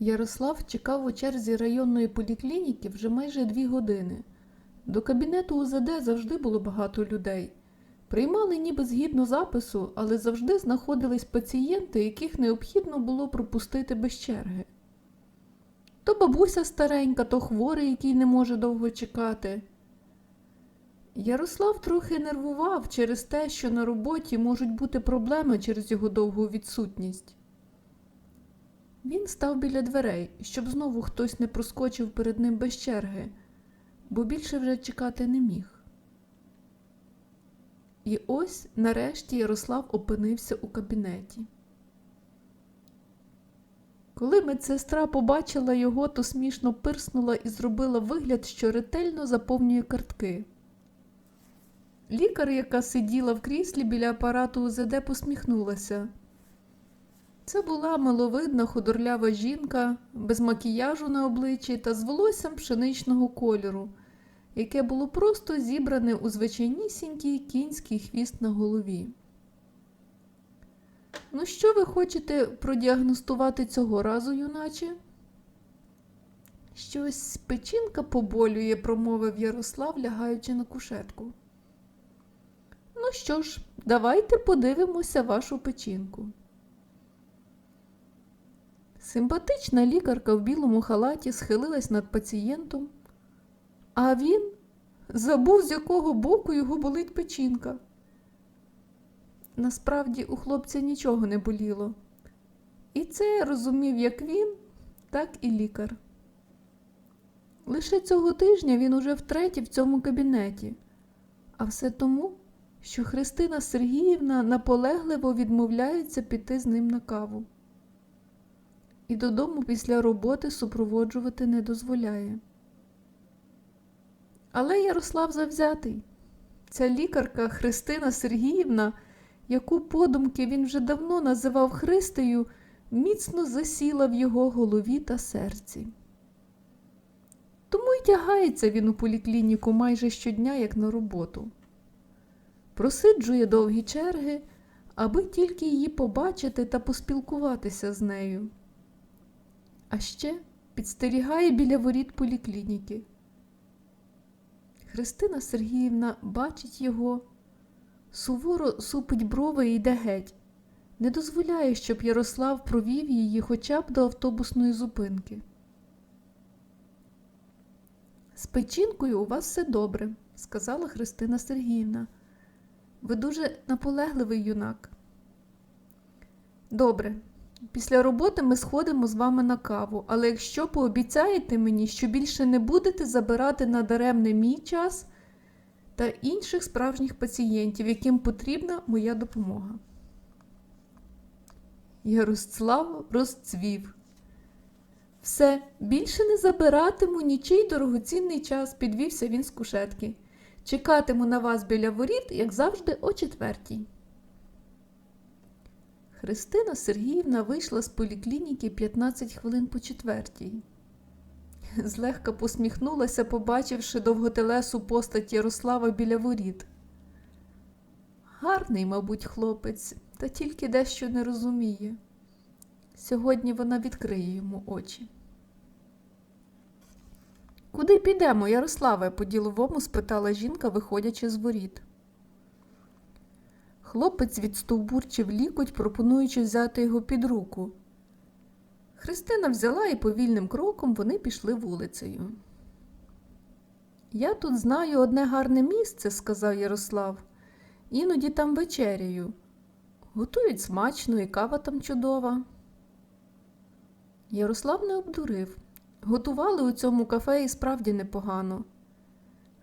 Ярослав чекав у черзі районної поліклініки вже майже дві години. До кабінету УЗД завжди було багато людей. Приймали ніби згідно запису, але завжди знаходились пацієнти, яких необхідно було пропустити без черги. То бабуся старенька, то хворий, який не може довго чекати. Ярослав трохи нервував через те, що на роботі можуть бути проблеми через його довгу відсутність. Він став біля дверей, щоб знову хтось не проскочив перед ним без черги, бо більше вже чекати не міг. І ось нарешті Ярослав опинився у кабінеті. Коли медсестра побачила його, то смішно пирснула і зробила вигляд, що ретельно заповнює картки. Лікар, яка сиділа в кріслі біля апарату УЗД, посміхнулася. Це була миловидна худорлява жінка, без макіяжу на обличчі та з волоссям пшеничного кольору, яке було просто зібране у звичайнісінький кінський хвіст на голові. Ну, що ви хочете продіагностувати цього разу, юначе? Щось печінка поболює, промовив Ярослав, лягаючи на кушетку. Ну що ж, давайте подивимося вашу печінку. Симпатична лікарка в білому халаті схилилась над пацієнтом, а він забув, з якого боку його болить печінка. Насправді у хлопця нічого не боліло. І це розумів як він, так і лікар. Лише цього тижня він уже втретє в цьому кабінеті, а все тому, що Христина Сергіївна наполегливо відмовляється піти з ним на каву. І додому після роботи супроводжувати не дозволяє. Але Ярослав завзятий. Ця лікарка Христина Сергіївна, яку подумки він вже давно називав Христею, міцно засіла в його голові та серці. Тому й тягається він у поліклініку майже щодня, як на роботу. Просиджує довгі черги, аби тільки її побачити та поспілкуватися з нею. А ще підстерігає біля воріт поліклініки. Христина Сергіївна бачить його, суворо супить брови і йде геть, не дозволяє, щоб Ярослав провів її хоча б до автобусної зупинки. З печінкою у вас все добре, сказала Христина Сергіївна. Ви дуже наполегливий юнак. Добре, після роботи ми сходимо з вами на каву, але якщо пообіцяєте мені, що більше не будете забирати надаремне мій час та інших справжніх пацієнтів, яким потрібна моя допомога. Ярослав розцвів. Все, більше не забиратиму нічий дорогоцінний час, підвівся він з кушетки. Чекатиму на вас біля воріт, як завжди, о четвертій. Христина Сергіївна вийшла з поліклініки 15 хвилин по четвертій. Злегка посміхнулася, побачивши довготелесу постать Ярослава біля воріт. Гарний, мабуть, хлопець, та тільки дещо не розуміє. Сьогодні вона відкриє йому очі. Куди підемо, Ярославе? по-діловому спитала жінка, виходячи з воріт. Хлопець відстовбурчив лікоть, пропонуючи взяти його під руку. Христина взяла і повільним кроком вони пішли вулицею. Я тут знаю одне гарне місце, сказав Ярослав. Іноді там вечеряю. Готують смачно і кава там чудова. Ярослав не обдурив. Готували у цьому кафе і справді непогано.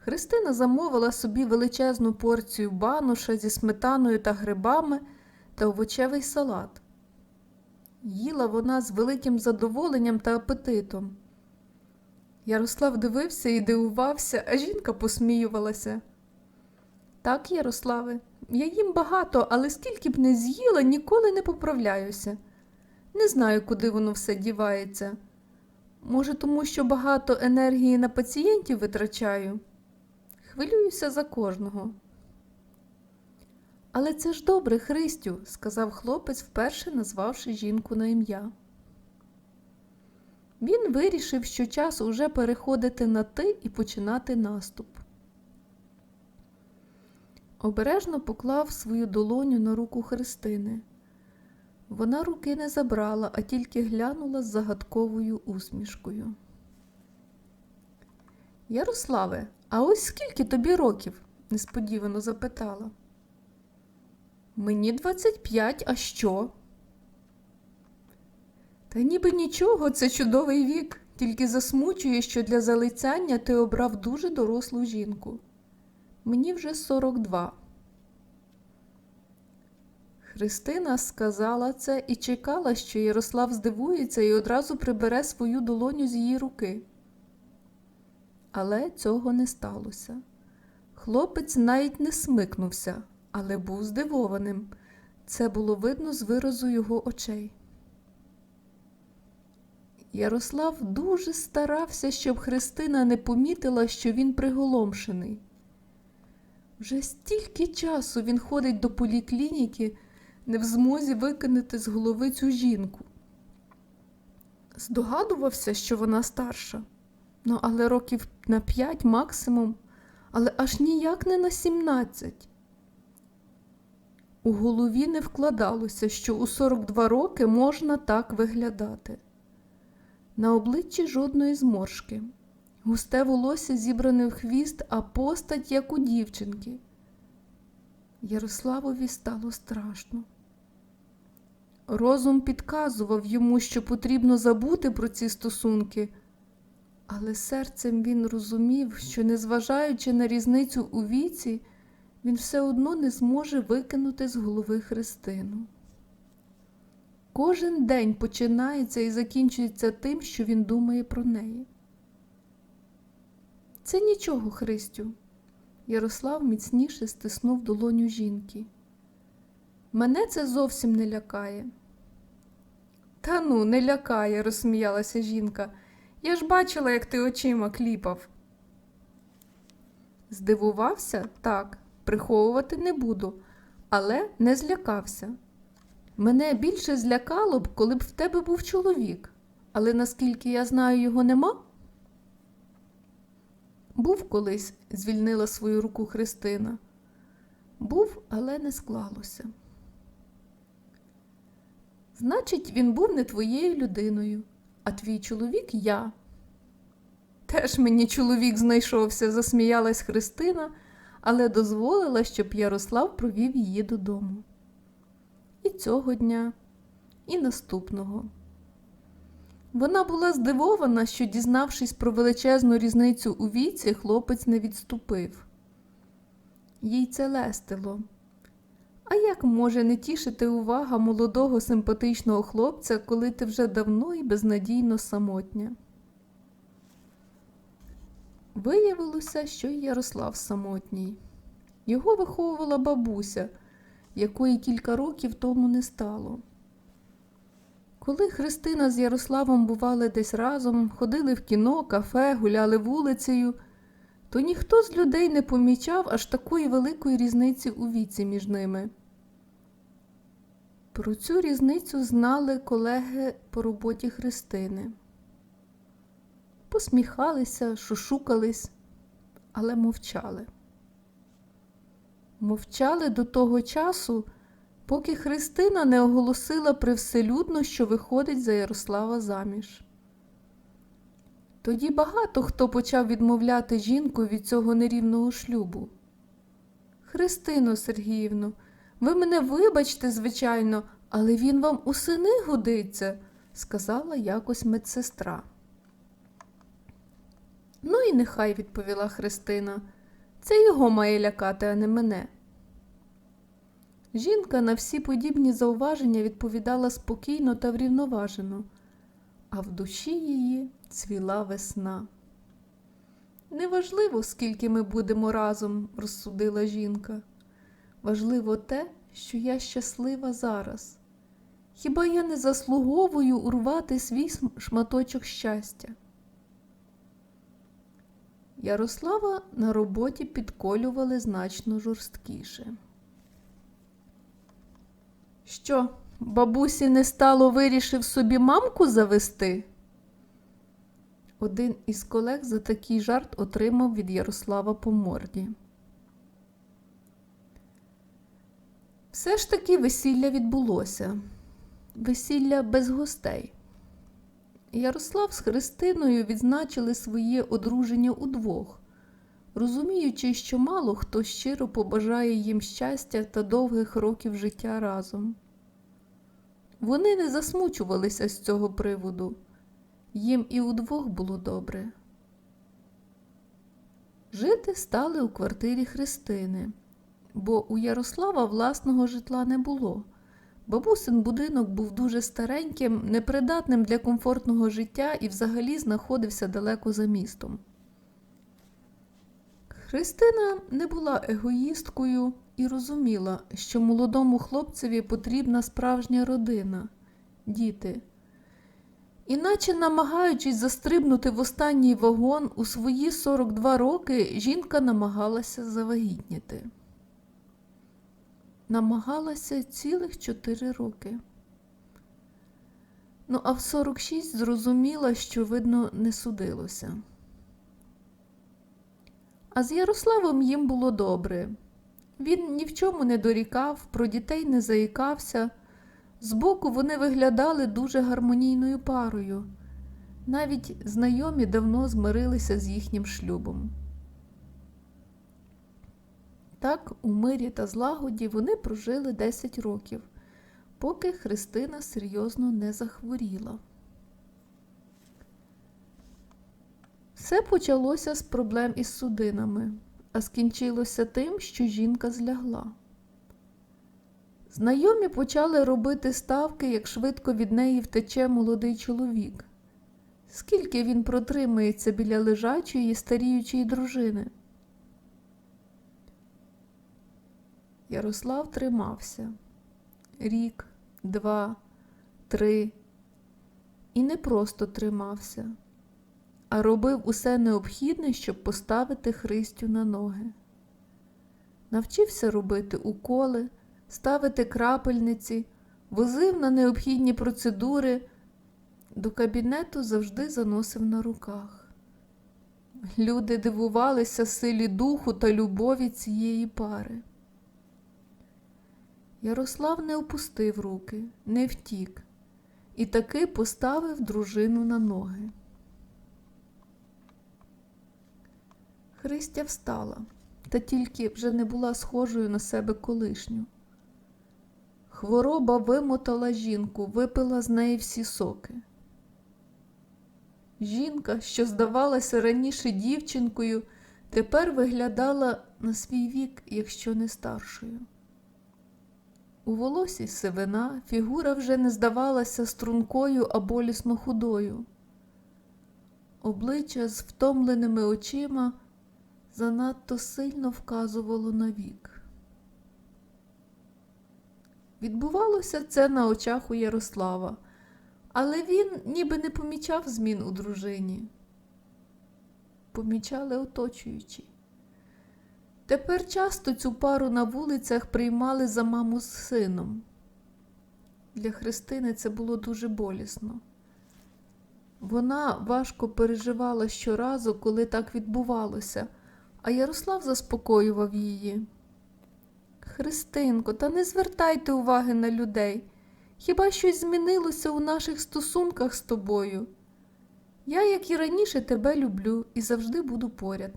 Христина замовила собі величезну порцію бануша зі сметаною та грибами та овочевий салат. Їла вона з великим задоволенням та апетитом. Ярослав дивився і дивувався, а жінка посміювалася. Так, Ярославе, я їм багато, але скільки б не з'їла, ніколи не поправляюся. Не знаю, куди воно все дівається. Може, тому що багато енергії на пацієнтів витрачаю. Хвилююся за кожного. Але це ж добре, Христю, сказав хлопець, вперше назвавши жінку на ім'я. Він вирішив, що час уже переходити на ти і починати наступ. Обережно поклав свою долоню на руку Христини. Вона руки не забрала, а тільки глянула з загадковою усмішкою. Ярославе, а ось скільки тобі років? несподівано запитала. Мені 25, а що? Та ніби нічого, це чудовий вік, тільки засмучує, що для залицяння ти обрав дуже дорослу жінку. Мені вже 42. Христина сказала це і чекала, що Ярослав здивується і одразу прибере свою долоню з її руки. Але цього не сталося. Хлопець навіть не смикнувся, але був здивованим. Це було видно з виразу його очей. Ярослав дуже старався, щоб Христина не помітила, що він приголомшений. Вже стільки часу він ходить до поліклініки, не в змозі викинути з голови цю жінку. Здогадувався, що вона старша, ну, але років на п'ять максимум, але аж ніяк не на сімнадцять. У голові не вкладалося, що у 42 роки можна так виглядати. На обличчі жодної зморшки, густе волосся зібране в хвіст, а постать, як у дівчинки. Ярославові стало страшно. Розум підказував йому, що потрібно забути про ці стосунки, але серцем він розумів, що, незважаючи на різницю у віці, він все одно не зможе викинути з голови Христину. Кожен день починається і закінчується тим, що він думає про неї. Це нічого, Христю. Ярослав міцніше стиснув долоню жінки. Мене це зовсім не лякає. Та ну, не лякає, розсміялася жінка. Я ж бачила, як ти очима кліпав. Здивувався? Так, приховувати не буду, але не злякався. Мене більше злякало б, коли б в тебе був чоловік, але наскільки я знаю, його нема. Був колись, звільнила свою руку Христина. Був, але не склалося. Значить, він був не твоєю людиною, а твій чоловік я. Теж мені чоловік знайшовся, засміялась Христина, але дозволила, щоб Ярослав провів її додому. І цього дня, і наступного. Вона була здивована, що, дізнавшись про величезну різницю у віці, хлопець не відступив. Їй це лестило. А як може не тішити увага молодого симпатичного хлопця, коли ти вже давно і безнадійно самотня? Виявилося, що й Ярослав самотній. Його виховувала бабуся, якої кілька років тому не стало. Коли Христина з Ярославом бували десь разом, ходили в кіно, кафе, гуляли вулицею, то ніхто з людей не помічав аж такої великої різниці у віці між ними. Про цю різницю знали колеги по роботі Христини. Посміхалися, шушукались, але мовчали. Мовчали до того часу, поки Христина не оголосила привселюдно, що виходить за Ярослава заміж. Тоді багато хто почав відмовляти жінку від цього нерівного шлюбу. Христино Сергіївно, ви мене вибачте, звичайно, але він вам у сини годиться, сказала якось медсестра. Ну і нехай, відповіла Христина, це його має лякати, а не мене. Жінка на всі подібні зауваження відповідала спокійно та врівноважено, а в душі її цвіла весна. Неважливо, скільки ми будемо разом, розсудила жінка. Важливо те, що я щаслива зараз. Хіба я не заслуговую урвати свій шматочок щастя? Ярослава на роботі підколювали значно жорсткіше. Що, бабусі не стало вирішив собі мамку завести? Один із колег за такий жарт отримав від Ярослава по морді. Все ж таки весілля відбулося. Весілля без гостей. Ярослав з Христиною відзначили своє одруження удвох, розуміючи, що мало хто щиро побажає їм щастя та довгих років життя разом. Вони не засмучувалися з цього приводу, їм і удвох було добре. Жити стали у квартирі Христини, бо у Ярослава власного житла не було. Бабусин будинок був дуже стареньким, непридатним для комфортного життя і взагалі знаходився далеко за містом. Христина не була егоїсткою і розуміла, що молодому хлопцеві потрібна справжня родина, діти. Іначе, намагаючись застрибнути в останній вагон, у свої 42 роки жінка намагалася завагітніти намагалася цілих чотири роки. Ну, а в 46 зрозуміла, що, видно, не судилося. А з Ярославом їм було добре. Він ні в чому не дорікав, про дітей не заїкався. Збоку вони виглядали дуже гармонійною парою. Навіть знайомі давно змирилися з їхнім шлюбом. Так, у мирі та злагоді вони прожили 10 років, поки Христина серйозно не захворіла. Все почалося з проблем із судинами, а скінчилося тим, що жінка злягла. Знайомі почали робити ставки, як швидко від неї втече молодий чоловік. Скільки він протримається біля лежачої і старіючої дружини. Ярослав тримався рік, два, три. І не просто тримався, а робив усе необхідне, щоб поставити Христю на ноги. Навчився робити уколи, ставити крапельниці, возив на необхідні процедури, до кабінету завжди заносив на руках. Люди дивувалися силі духу та любові цієї пари. Ярослав не опустив руки, не втік і таки поставив дружину на ноги. Христя встала, та тільки вже не була схожою на себе колишню. Хвороба вимотала жінку, випила з неї всі соки. Жінка, що здавалася раніше дівчинкою, тепер виглядала на свій вік, якщо не старшою. У волосі сивина фігура вже не здавалася стрункою, а болісно худою. Обличчя з втомленими очима занадто сильно вказувало на вік. Відбувалося це на очах у Ярослава, але він ніби не помічав змін у дружині. Помічали оточуючі. Тепер часто цю пару на вулицях приймали за маму з сином. Для Христини це було дуже болісно. Вона важко переживала щоразу, коли так відбувалося, а Ярослав заспокоював її. Христинко, та не звертайте уваги на людей. Хіба щось змінилося у наших стосунках з тобою? Я, як і раніше, тебе люблю і завжди буду поряд.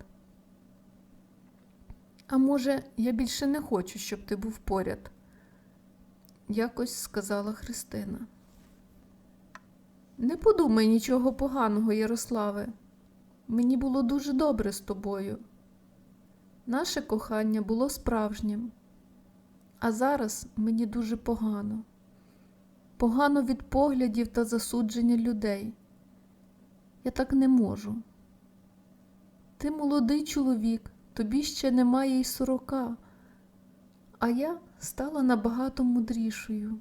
А може, я більше не хочу, щоб ти був поряд, якось сказала Христина. Не подумай нічого поганого, Ярославе. Мені було дуже добре з тобою. Наше кохання було справжнім, а зараз мені дуже погано. Погано від поглядів та засудження людей. Я так не можу. Ти молодий чоловік, тобі ще немає й сорока, а я стала набагато мудрішою.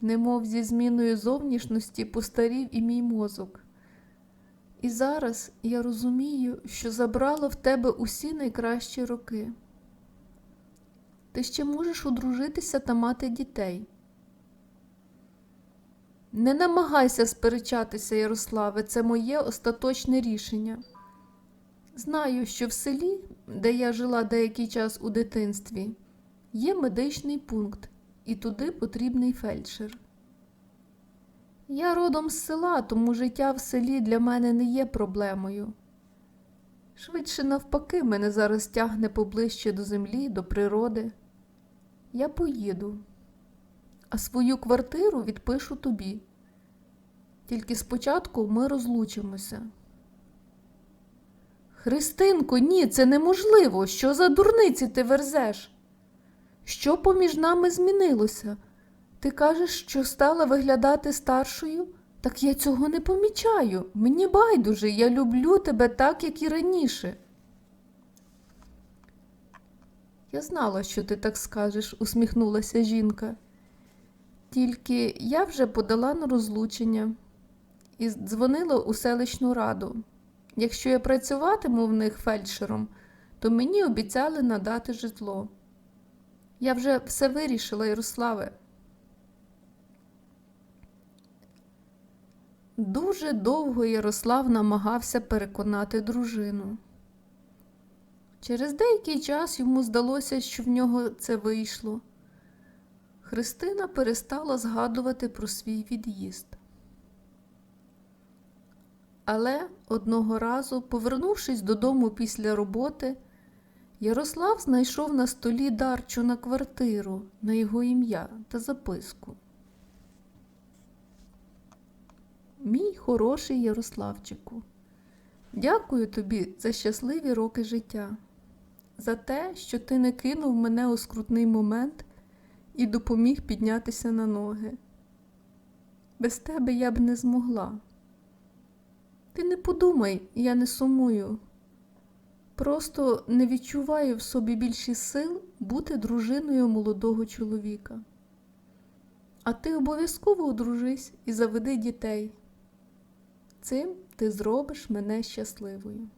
Немов зі зміною зовнішності постарів і мій мозок. І зараз я розумію, що забрала в тебе усі найкращі роки. Ти ще можеш одружитися та мати дітей. Не намагайся сперечатися, Ярославе, це моє остаточне рішення. Знаю, що в селі, де я жила деякий час у дитинстві, є медичний пункт, і туди потрібний фельдшер. Я родом з села, тому життя в селі для мене не є проблемою. Швидше навпаки, мене зараз тягне поближче до землі, до природи. Я поїду, а свою квартиру відпишу тобі. Тільки спочатку ми розлучимося. Христинко, ні, це неможливо. Що за дурниці ти верзеш? Що поміж нами змінилося? Ти кажеш, що стала виглядати старшою? Так я цього не помічаю. Мені байдуже, я люблю тебе так, як і раніше. Я знала, що ти так скажеш, усміхнулася жінка. Тільки я вже подала на розлучення і дзвонила у селищну раду. Якщо я працюватиму в них фельдшером, то мені обіцяли надати житло. Я вже все вирішила, Ярославе. Дуже довго Ярослав намагався переконати дружину. Через деякий час йому здалося, що в нього це вийшло. Христина перестала згадувати про свій від'їзд. Але одного разу, повернувшись додому після роботи, Ярослав знайшов на столі дарчу на квартиру на його ім'я та записку. Мій хороший Ярославчику, дякую тобі за щасливі роки життя, за те, що ти не кинув мене у скрутний момент і допоміг піднятися на ноги. Без тебе я б не змогла. Ти не подумай, я не сумую. Просто не відчуваю в собі більші сил бути дружиною молодого чоловіка. А ти обов'язково одружись і заведи дітей. Цим ти зробиш мене щасливою.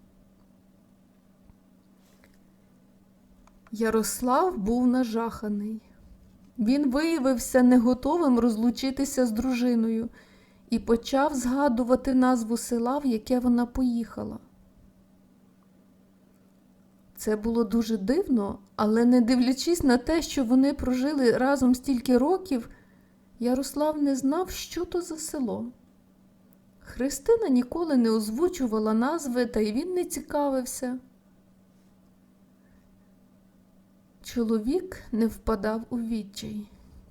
Ярослав був нажаханий. Він виявився не готовим розлучитися з дружиною і почав згадувати назву села, в яке вона поїхала. Це було дуже дивно, але не дивлячись на те, що вони прожили разом стільки років, Ярослав не знав, що то за село. Христина ніколи не озвучувала назви, та й він не цікавився. Чоловік не впадав у відчай.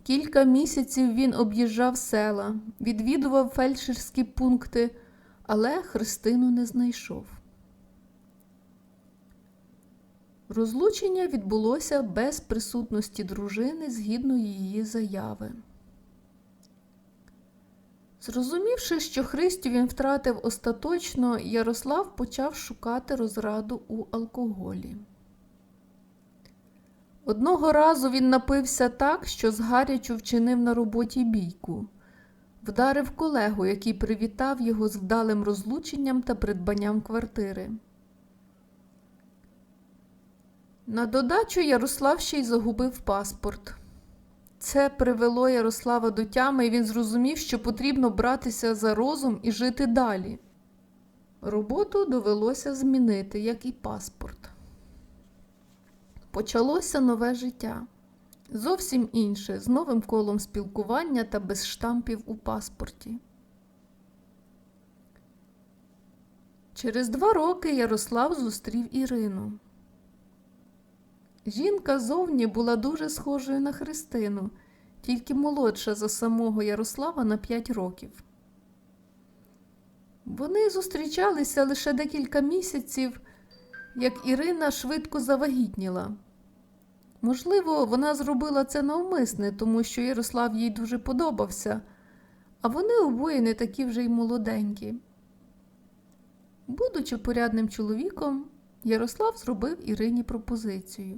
Кілька місяців він об'їжджав села, відвідував фельдшерські пункти, але Христину не знайшов. Розлучення відбулося без присутності дружини згідно її заяви. Зрозумівши, що Христю він втратив остаточно, Ярослав почав шукати розраду у алкоголі. Одного разу він напився так, що згарячу вчинив на роботі бійку, вдарив колегу, який привітав його з вдалим розлученням та придбанням квартири. На додачу Ярослав ще й загубив паспорт. Це привело Ярослава до тями, і він зрозумів, що потрібно братися за розум і жити далі. Роботу довелося змінити, як і паспорт. Почалося нове життя. Зовсім інше, з новим колом спілкування та без штампів у паспорті. Через два роки Ярослав зустрів Ірину. Жінка зовні була дуже схожою на Христину, тільки молодша за самого Ярослава на 5 років. Вони зустрічалися лише декілька місяців, як Ірина швидко завагітніла. Можливо, вона зробила це навмисне, тому що Ярослав їй дуже подобався, а вони обоє не такі вже й молоденькі. Будучи порядним чоловіком, Ярослав зробив Ірині пропозицію.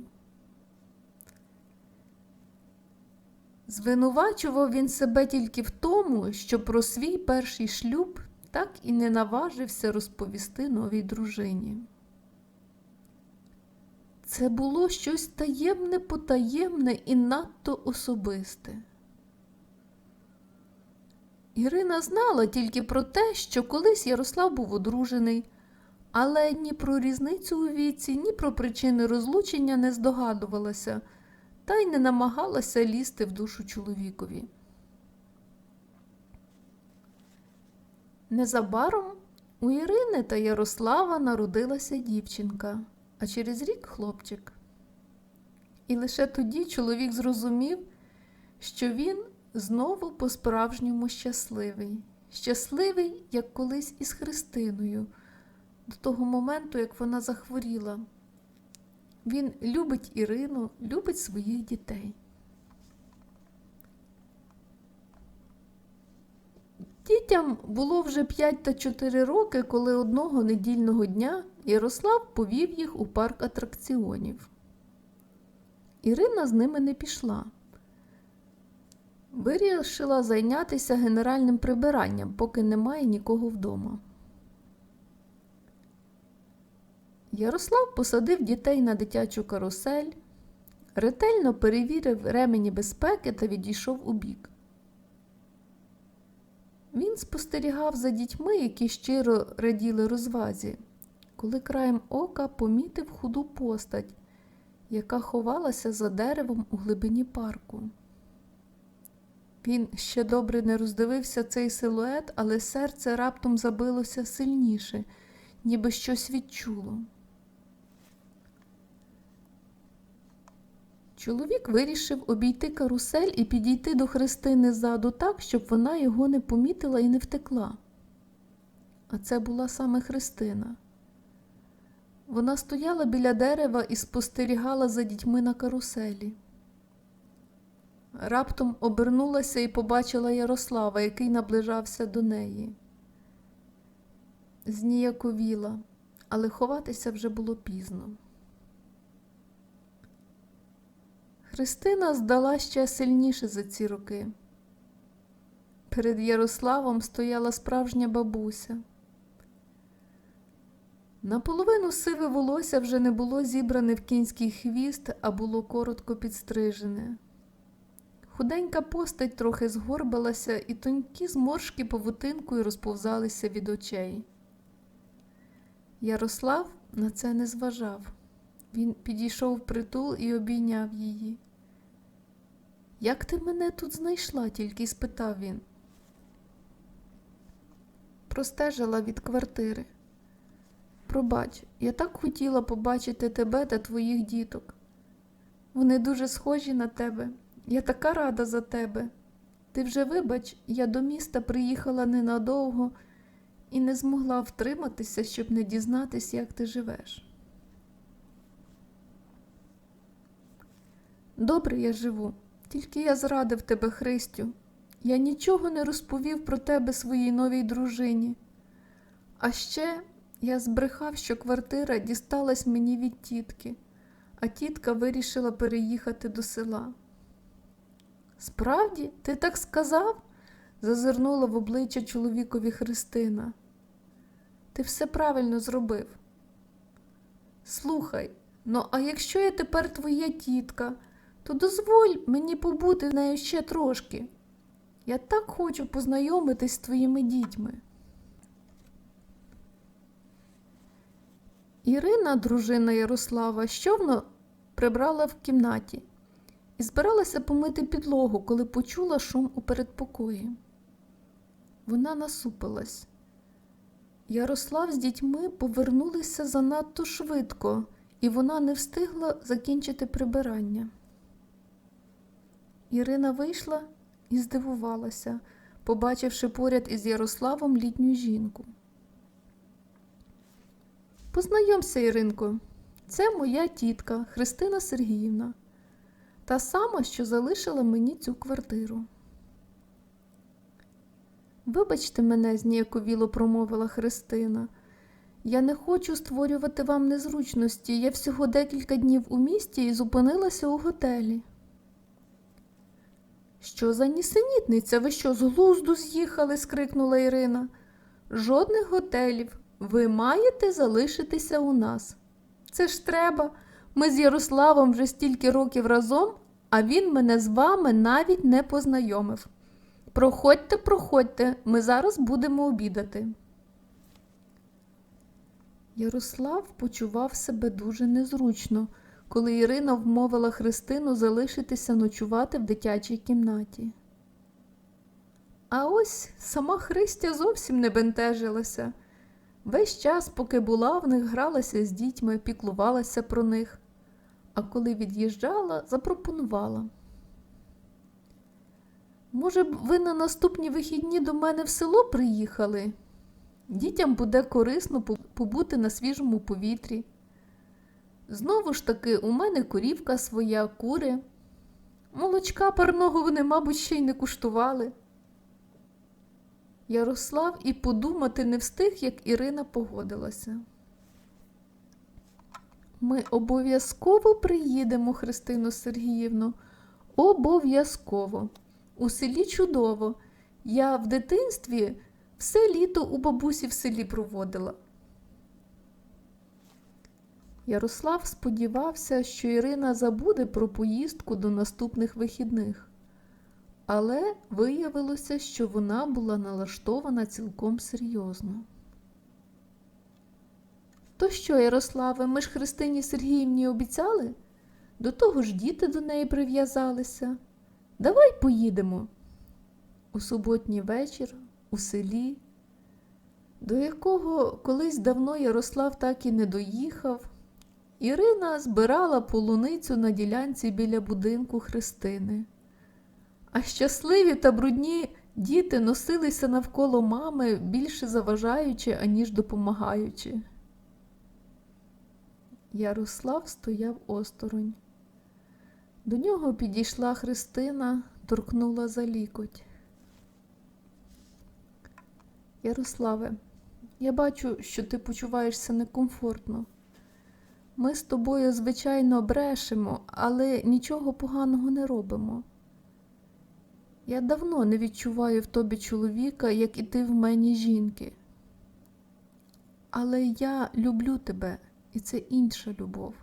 Звинувачував він себе тільки в тому, що про свій перший шлюб так і не наважився розповісти новій дружині. Це було щось таємне, потаємне і надто особисте. Ірина знала тільки про те, що колись Ярослав був одружений, але ні про різницю у віці, ні про причини розлучення не здогадувалася та й не намагалася лізти в душу чоловікові. Незабаром у Ірини та Ярослава народилася дівчинка, а через рік хлопчик. І лише тоді чоловік зрозумів, що він знову по-справжньому щасливий, щасливий, як колись із Христиною, до того моменту, як вона захворіла. Він любить Ірину, любить своїх дітей. Дітям було вже 5 та 4 роки, коли одного недільного дня Ярослав повів їх у парк атракціонів. Ірина з ними не пішла. Вирішила зайнятися генеральним прибиранням, поки немає нікого вдома. Ярослав посадив дітей на дитячу карусель, ретельно перевірив ремені безпеки та відійшов у бік. Він спостерігав за дітьми, які щиро раділи розвазі, коли краєм ока помітив худу постать, яка ховалася за деревом у глибині парку. Він ще добре не роздивився цей силует, але серце раптом забилося сильніше, ніби щось відчуло. Чоловік вирішив обійти карусель і підійти до Христини ззаду так, щоб вона його не помітила і не втекла. А це була саме Христина. Вона стояла біля дерева і спостерігала за дітьми на каруселі. Раптом обернулася і побачила Ярослава, який наближався до неї. Зніяковіла, але ховатися вже було пізно. Христина здала ще сильніше за ці роки. Перед Ярославом стояла справжня бабуся. Наполовину сиве волосся вже не було зібране в кінський хвіст, а було коротко підстрижене. Худенька постать трохи згорбилася, і тонкі зморшки павутинкою розповзалися від очей. Ярослав на це не зважав. Він підійшов в притул і обійняв її. Як ти мене тут знайшла? тільки спитав він. Простежила від квартири. Пробач, я так хотіла побачити тебе та твоїх діток. Вони дуже схожі на тебе. Я така рада за тебе. Ти вже вибач, я до міста приїхала ненадовго і не змогла втриматися, щоб не дізнатись, як ти живеш. Добре я живу, тільки я зрадив тебе, Христю. Я нічого не розповів про тебе своїй новій дружині. А ще я збрехав, що квартира дісталась мені від тітки, а тітка вирішила переїхати до села. Справді, ти так сказав? зазирнула в обличчя чоловікові Христина. Ти все правильно зробив. Слухай, ну а якщо я тепер твоя тітка, то дозволь мені побути нею ще трошки. Я так хочу познайомитись з твоїми дітьми. Ірина, дружина Ярослава, щовно прибрала в кімнаті і збиралася помити підлогу, коли почула шум у передпокої. Вона насупилась. Ярослав з дітьми повернулися занадто швидко, і вона не встигла закінчити прибирання. Ірина вийшла і здивувалася, побачивши поряд із Ярославом літню жінку. Познайомся, Іринко, це моя тітка Христина Сергіївна, та сама, що залишила мені цю квартиру. Вибачте мене, зніяковіло промовила Христина. Я не хочу створювати вам незручності. Я всього декілька днів у місті і зупинилася у готелі. Що за нісенітниця? Ви що, з глузду з'їхали? скрикнула Ірина. Жодних готелів. Ви маєте залишитися у нас. Це ж треба. Ми з Ярославом вже стільки років разом, а він мене з вами навіть не познайомив. Проходьте, проходьте, ми зараз будемо обідати. Ярослав почував себе дуже незручно, коли Ірина вмовила Христину залишитися ночувати в дитячій кімнаті. А ось сама Христя зовсім не бентежилася. Весь час, поки була в них, гралася з дітьми, піклувалася про них, а коли від'їжджала, запропонувала. Може ви на наступні вихідні до мене в село приїхали? Дітям буде корисно побути на свіжому повітрі. Знову ж таки, у мене корівка своя, кури. Молочка парного вони, мабуть, ще й не куштували. Ярослав і подумати не встиг, як Ірина погодилася. Ми обов'язково приїдемо, Христино Сергіївно. Обов'язково. У селі чудово. Я в дитинстві все літо у бабусі в селі проводила. Ярослав сподівався, що Ірина забуде про поїздку до наступних вихідних, але виявилося, що вона була налаштована цілком серйозно. То що, Ярославе, ми ж Христині Сергіївні обіцяли? До того ж діти до неї прив'язалися. Давай поїдемо. У суботній вечір у селі, до якого колись давно Ярослав так і не доїхав, Ірина збирала полуницю на ділянці біля будинку Христини. А щасливі та брудні діти носилися навколо мами, більше заважаючи, аніж допомагаючи. Ярослав стояв осторонь. До нього підійшла Христина, торкнула за лікоть. Ярославе, я бачу, що ти почуваєшся некомфортно. Ми з тобою, звичайно, брешемо, але нічого поганого не робимо. Я давно не відчуваю в тобі чоловіка, як і ти в мені жінки. Але я люблю тебе, і це інша любов.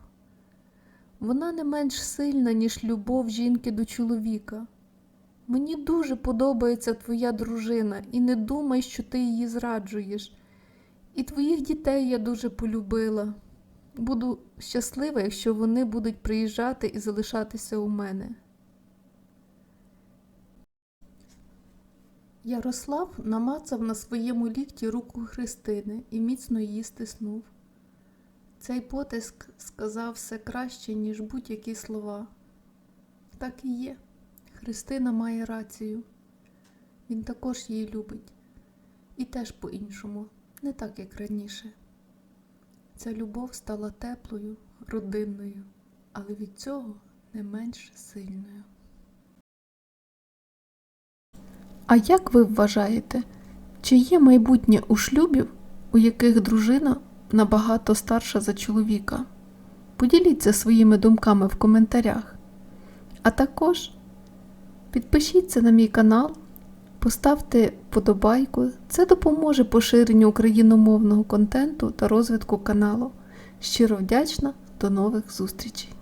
Вона не менш сильна, ніж любов жінки до чоловіка. Мені дуже подобається твоя дружина, і не думай, що ти її зраджуєш. І твоїх дітей я дуже полюбила. Буду щаслива, якщо вони будуть приїжджати і залишатися у мене. Ярослав намацав на своєму лікті руку Христини і міцно її стиснув. Цей потиск сказав все краще, ніж будь-які слова. Так і є. Христина має рацію. Він також її любить. І теж по-іншому, не так, як раніше. Ця любов стала теплою, родинною, але від цього не менш сильною. А як ви вважаєте, чи є майбутнє у шлюбів, у яких дружина набагато старша за чоловіка? Поділіться своїми думками в коментарях. А також підпишіться на мій канал, поставте вподобайку. Це допоможе поширенню україномовного контенту та розвитку каналу. Щиро вдячна, до нових зустрічей!